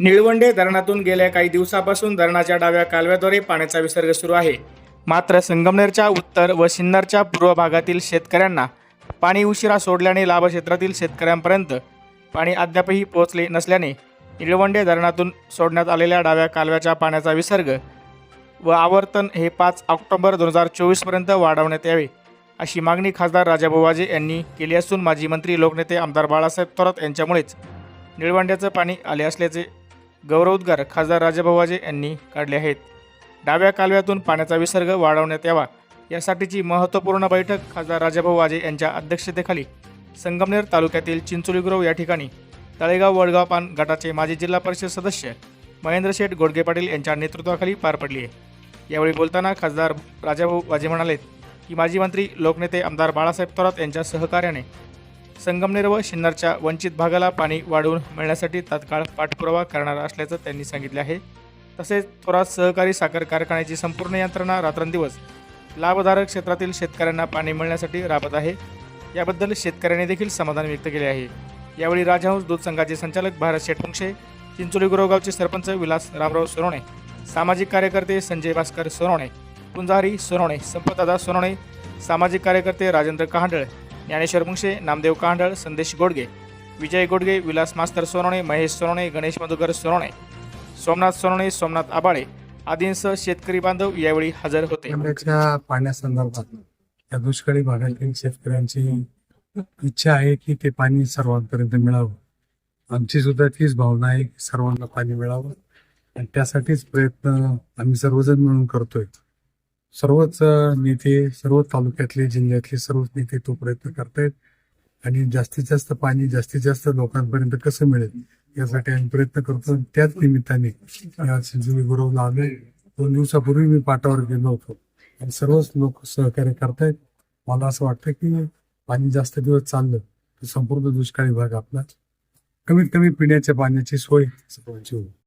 निळवंडे धरणातून गेल्या काही दिवसापासून धरणाच्या डाव्या कालव्याद्वारे पाण्याचा विसर्ग सुरू आहे. मात्र संगमनेरच्या उत्तर व सिन्नरच्या पूर्व भागातील शेतकऱ्यांना पाणी उशिरा सोडल्याने लाभक्षेत्रातील शेतकऱ्यांपर्यंत पाणी अद्यापही पोहोचले नसल्याने निळवंडे धरणातून सोडण्यात आलेल्या डाव्या कालव्याच्या पाण्याचा विसर्ग व आवर्तन हे पाच ऑक्टोबर दोन हजार चोवीसपर्यंत वाढवण्यात यावे अशी मागणी खासदार राजाबुवाजे यांनी केली असून माजी मंत्री लोकनेते आमदार बाळासाहेब थोरात यांच्यामुळेच निळवंड्याचं पाणी आले असल्याचे गौरवोद्गार खासदार राजाभऊवाजे यांनी काढले आहेत. डाव्या कालव्यातून पाण्याचा विसर्ग वाढवण्यात यावा यासाठीची महत्त्वपूर्ण बैठक खासदार राजाभाऊ वाजे यांच्या अध्यक्षतेखाली संगमनेर तालुक्यातील चिंचोलीग्रोव या ठिकाणी तळेगाव वडगाव पान गटाचे माजी जिल्हा परिषद सदस्य महेंद्र शेठ गोडगे पाटील यांच्या नेतृत्वाखाली पार पडली आहे. यावेळी बोलताना खासदार राजाभाऊ वाजे म्हणाले की माजी मंत्री लोकनेते आमदार बाळासाहेब थोरात यांच्या सहकार्याने संगमनेर व शिन्नरच्या वंचित भागाला पाणी वाढवून मिळण्यासाठी तात्काळ पाठपुरावा करणार असल्याचं त्यांनी सांगितले आहे. तसेच थोरात सहकारी साखर कारखान्याची संपूर्ण यंत्रणा रात्रंदिवस लाभधारक क्षेत्रातील शेतकऱ्यांना पाणी मिळण्यासाठी राबत आहे. याबद्दल शेतकऱ्यांनी देखील समाधान व्यक्त केले आहे. यावेळी राजहंस दूध संघाचे संचालक भारत शेटपुंक्षे चिंचोली गुरवगावचे सरपंच विलास रामराव सोनवणे सामाजिक कार्यकर्ते संजय भास्कर सोनवणे पुंजारी सोनवणे संपतदादा सोनवणे सामाजिक कार्यकर्ते राजेंद्र कहांडळ ज्ञानेश्वर मुंगशे नामदेव कांडळ संदेश गोडगे विजय गोडगे विलास मास्तर सोनवणे महेश सोनवणे गणेश मधुकर सोनवणे सोमनाथ सोनवणे सोमनाथ आबाळे आदींसह शेतकरी बांधव यावेळी हजर होते. पाण्यासंदर्भात या दुष्काळी भागातील शेतकऱ्यांची इच्छा आहे की ते पाणी सर्वांपर्यंत मिळावं. आमची सुद्धा तीच भावना आहे की सर्वांना पाणी मिळावं. आणि त्यासाठीच प्रयत्न आम्ही सर्वजण मिळून करतोय. सर्वच नेते सर्व तालुक्यातले जिल्ह्यातले सर्वच नेते तो प्रयत्न करतायत. आणि जास्तीत जास्त पाणी जास्तीत जास्त लोकांपर्यंत कसं मिळेल यासाठी आम्ही प्रयत्न करतो. त्याच निमित्ताने या चिंचोली गुरवला आलोय दोन दिवसापूर्वी मी पाटावर गेलो होतो. आणि सर्वच लोक सहकार्य करतायत. मला असं वाटतं की पाणी जास्त दिवस चाललं तर संपूर्ण दुष्काळी भाग आपला कमीत कमी पिण्याच्या पाण्याची सोय. सर्वांची होईल